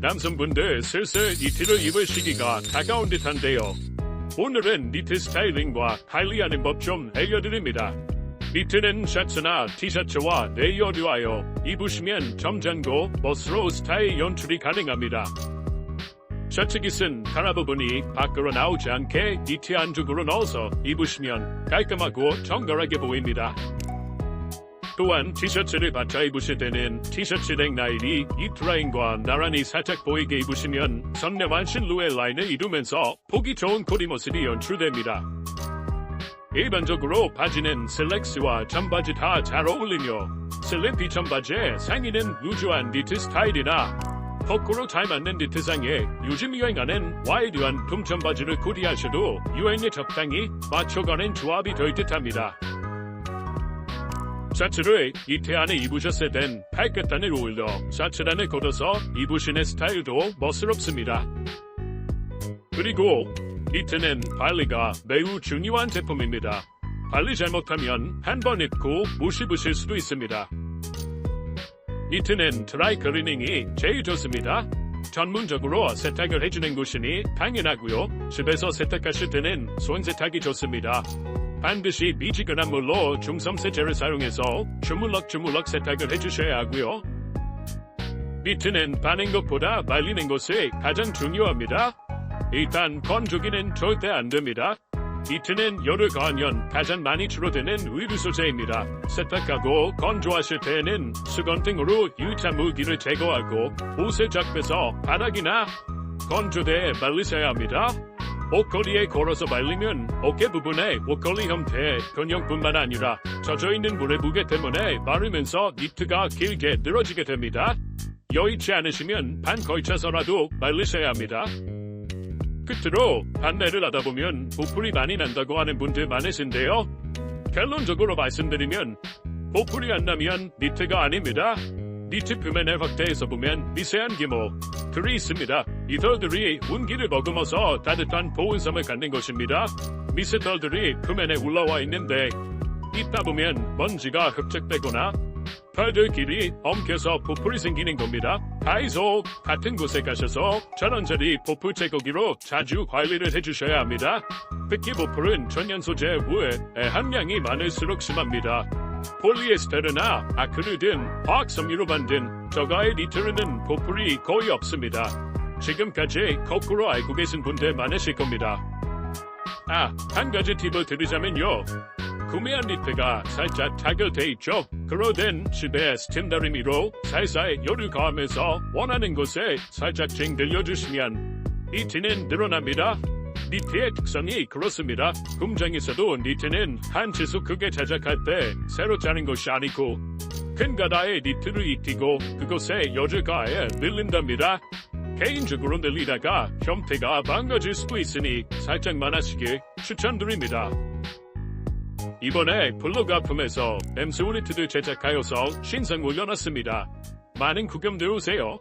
남성분들 슬슬 니트를 입을 시기가 다가온 듯한데요. 오늘은 니트 스타일링과 관리하는 법 좀 알려드립니다. 니트는 셔츠나 티셔츠와 레이어드하여 입으시면 점잖고 멋스러운 스타일 연출이 가능합니다. 셔츠 깃은 가라 부분이 밖으로 나오지 않게 니트 안쪽으로 넣어서 입으시면 깔끔하고 정갈하게 보입니다. 또한 티셔츠를 받쳐 입으실 때는 티셔츠 넥 라인이 이트라인과 나란히 살짝 보이게 입으시면 선명한 실루엣 라인을 이루면서 보기 좋은 코디 모습이 연출됩니다. 일반적으로 바지는 슬랙스와 점바지 다 잘 어울리며 슬림피 점바지에 상의는 루즈한 니트 스타일이나 거꾸로 잘 맞는 니트상에 요즘 유행하는 와이드한 tum점바지를 코디하셔도 유행에 적당히 맞춰가는 조합이 될 듯합니다. 셔츠를 이태 안에 입으셨을 땐 팔끝단을 올려 셔츠단을 걷어서 입으시는 스타일도 멋스럽습니다. 그리고 니트는 관리가 매우 중요한 제품입니다. 관리 잘못하면 한 번 입고 못 입으실 수도 있습니다. 니트는 드라이 클리닝이 제일 좋습니다. 전문적으로 세탁을 해주는 곳이니 당연하고요. 집에서 세탁하실 때는 손 세탁이 좋습니다. 반드시 미지근한 물로 중성 세제를 사용해서 주물럭주물럭 세탁을 해주셔야 하고요. 니트는 바는 것보다 말리는 것이 가장 중요합니다. 일단 건조기는 절대 안 됩니다. 니트는 열을 가하면 가장 많이 줄어드는 의류 소재입니다. 세탁하고 건조하실 때에는 수건 등으로 유타 물기를 제거하고 옷을 쫙 빼서 바닥이나 건조대에 말리셔야 합니다. 옷걸이에 걸어서 말리면 어깨 부분에 옷걸이 형태의 근육뿐만 아니라 젖어있는 물의 무게 때문에 마르면서 니트가 길게 늘어지게 됩니다. 여의치 않으시면 반 걸쳐서라도 말리셔야 합니다. 끝으로 반대를 하다 보면 보풀이 많이 난다고 하는 분들 많으신데요. 결론적으로 말씀드리면 보풀이 안 나면 니트가 아닙니다. 니트 표면을 확대해서 보면 미세한 기모들이 있습니다. 이 털들이 운기를 머금어서 따뜻한 보온섬을 갖는 것입니다. 미세털들이 표면에 올라와 있는데 입다 보면 먼지가 흡착되거나 털들끼리 엉켜서 보풀이 생기는 겁니다. 다이소 같은 곳에 가셔서 전원자리 보풀 제거기로 자주 관리를 해주셔야 합니다. 특히 보풀은 천연 소재 우에 함량이 많을수록 심합니다. 폴리에스테르나 아크릴 등 화학 섬유로 만든 저가의 니트르는 보풀이 거의 없습니다. 지금까지 거꾸로 알고 계신 분들 많으실 겁니다. 아, 한 가지 팁을 드리자면요. 구매한 니트가 살짝 타결돼 있죠. 땐 집에 스팀 다리미로 살살 열을 가하면서 원하는 곳에 살짝 징 들려주시면 이 티는 늘어납니다. 니트의 특성이 그렇습니다. 공장에서도 니트는 한 치수 크게 제작할 때 새로 짜는 것이 아니고 큰 가다에 니트를 익히고 열을 가해 늘린답니다. 개인적으로 늘리다가 형태가 망가질 수도 있으니 살짝만 하시길 추천드립니다. 이번에 블로그 아픔에서 엠스 우리트를 제작하여서 신상 올려놨습니다. 많은 구경 들어오세요.